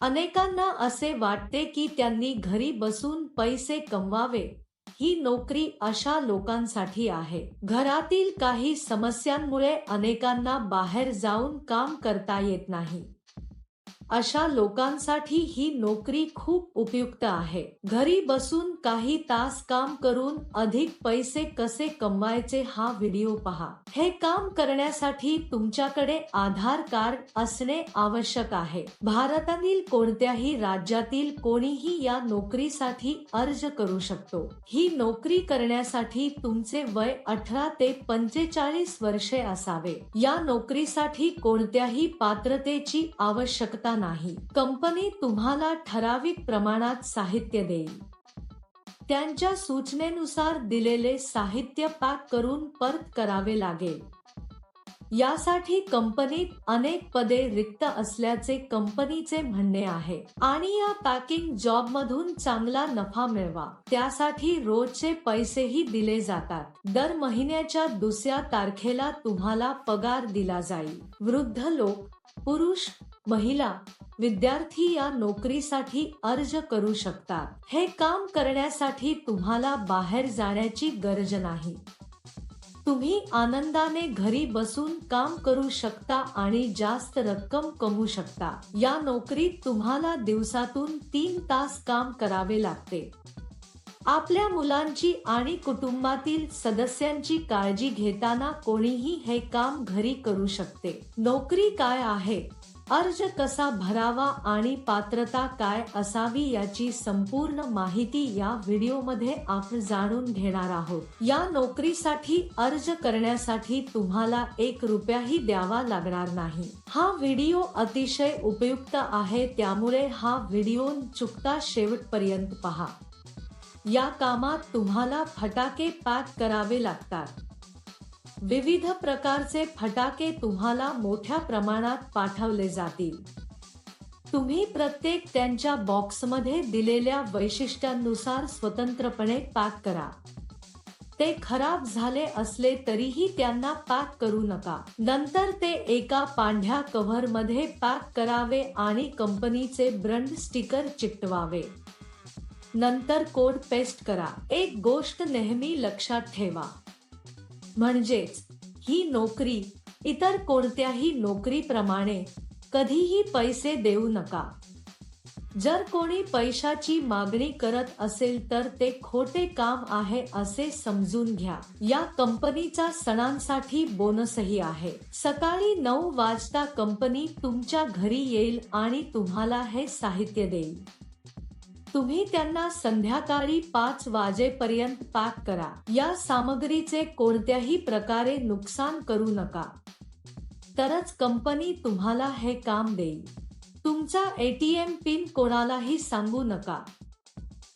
अनेकांना असे वाटते की त्यांनी घरी बसून पैसे कमवावे. ही नोकरी अशा लोकांसाठी आहे. घरातील काही समस्यांमुळे अनेकांना बाहेर जाऊन काम करता येत नाही. अशा लोकांसाठी ही नोकरी खूप उपयुक्त आहे. घरी बसून काही तास काम करून अधिक पैसे कसे कमवायचे हा व्हिडिओ पहा. हे काम करण्यासाठी तुमच्याकडे आधार कार्ड असणे आवश्यक आहे. भारतातील कोणत्याही राज्यातील कोणीही या नोकरीसाठी अर्ज करू शकतो. ही नोकरी करण्यासाठी तुमचे वय अठरा ते पंचेचाळीस वर्षे असावे. या नोकरीसाठी कोणत्याही पात्रतेची आवश्यकता नाही. कंपनी तुम्हाला ठराविक प्रमाणात साहित्य देईल. त्यांच्या सूचनेनुसार दिलेले साहित्य पॅक करून परत करावे लागेल. यासाठी कंपनीत अनेक पदे रिक्त असल्याचे कंपनीचे म्हणणे आहे. आणि या पॅकिंग जॉब मधून चांगला नफा मिळवा. त्यासाठी रोजचे पैसेही दिले जातात. दर महिन्याच्या दुसऱ्या तारखेला तुम्हाला पगार दिला जाईल. वृद्ध लोक पुरुष महिला विद्यार्थी या नोकरीसाठी अर्ज करू शकतात. हे काम करण्यासाठी तुम्हाला बाहेर जाण्याची गरज नाही. तुम्ही आनंदाने घरी बसून काम करू शकता आणि जास्त रक्कम कमवू शकता. या नोकरीत तुम्हाला दिवसातून तीन तास काम करावे लागते. आपल्या मुलांची आणि कुटुंबातील सदस्यांची काळजी घेताना कोणीही हे काम घरी करू शकते. नोकरी काय आहे? अर्ज कसा भरावा आणि पात्रता काय असावी याची संपूर्ण माहिती या व्हिडिओमध्ये आपण जाणून घेणार आहोत. या नोकरीसाठी अर्ज करण्यासाठी तुम्हाला एक रुपयाही द्यावा लागणार नाही. हा व्हिडिओ अतिशय उपयुक्त आहे त्यामुळे हा व्हिडिओ चुकता शेवटपर्यंत पहा. या कामात तुम्हाला फटाके पॅक करावे लागतात. विविध प्रकारचे फटाके तुम्हाला मोठ्या प्रमाणात पाठवले जातील. तुम्ही प्रत्येक त्यांच्या बॉक्समध्ये दिलेल्या वैशिष्ट्यांनुसार स्वतंत्रपणे पॅक करा. ते खराब झाले असले तरीही त्यांना पॅक करू नका. नंतर ते एका पांढ्या कव्हरमध्ये पॅक करावे आणि कंपनीचे ब्रँड स्टिकर चिकटवावे. नंतर कोड पेस्ट करा. एक गोष्ट नेहमी लक्षात ठेवा. म्हणजेच ही नोकरी इतर कोणत्याही नोकरीप्रमाणे कधीही पैसे देऊ नका. जर कोणी पैशाची मागणी करत असेल तर ते खोटे काम आहे असे समजून घ्या. या कंपनीचा सणांसाठी बोनसही आहे. सकाळी नऊ वाजता कंपनी तुमच्या घरी येईल आणि तुम्हाला हे साहित्य देईल. तुम्ही त्यांना संध्याकाळी पाच वाजेपर्यंत पॅक करा. या सामग्रीचे कोणत्याही प्रकारे नुकसान करू नका. तरच कंपनी तुम्हाला हे काम देईल. तुमचा एटीएम पिन कोणालाही सांगू नका.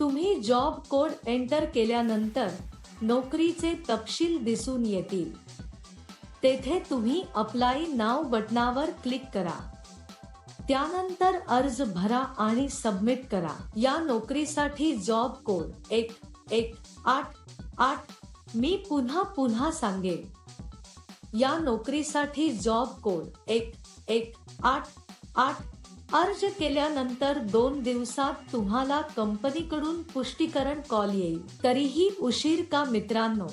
तुम्ही जॉब कोड एंटर केल्यानंतर नोकरीचे तपशील दिसून येतील. तेथे तुम्ही अप्लाय नाव बटनावर क्लिक करा. त्यानंतर अर्ज भरा आणि सबमिट करा. या नोकरीसाठी जॉब कोड एक एक आठ आठ. मी पुन्हा पुन्हा सांगेन. या नोकरीसाठी जॉब कोड एक एक आठ आठ. अर्ज केल्यानंतर दोन दिवसात तुम्हाला कंपनीकडून पुष्टीकरण कॉल येईल. तरीही उशीर का मित्रांनो?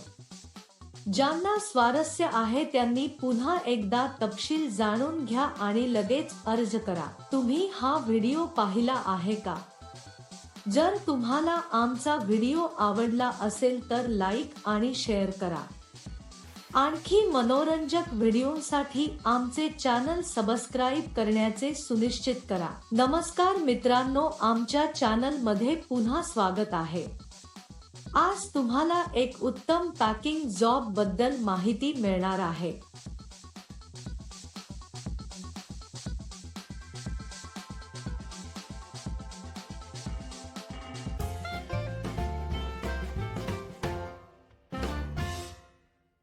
ज्यांना स्वारस्य आहे त्यांनी पुन्हा एकदा तपशील जाणून घ्या आणि लगेच अर्ज करा. तुम्ही हा व्हिडिओ पाहिला आहे का? जर तुम्हाला आमचा व्हिडिओ आवडला असेल तर लाईक आणि शेअर करा. आणखी मनोरंजक व्हिडिओसाठी आमचे चॅनल सबस्क्राईब करण्याचे सुनिश्चित करा. नमस्कार मित्रांनो आमच्या चॅनलमध्ये पुन्हा स्वागत आहे. आज तुम्हाला एक उत्तम पॅकिंग जॉबबद्दल माहिती मिळणार आहे.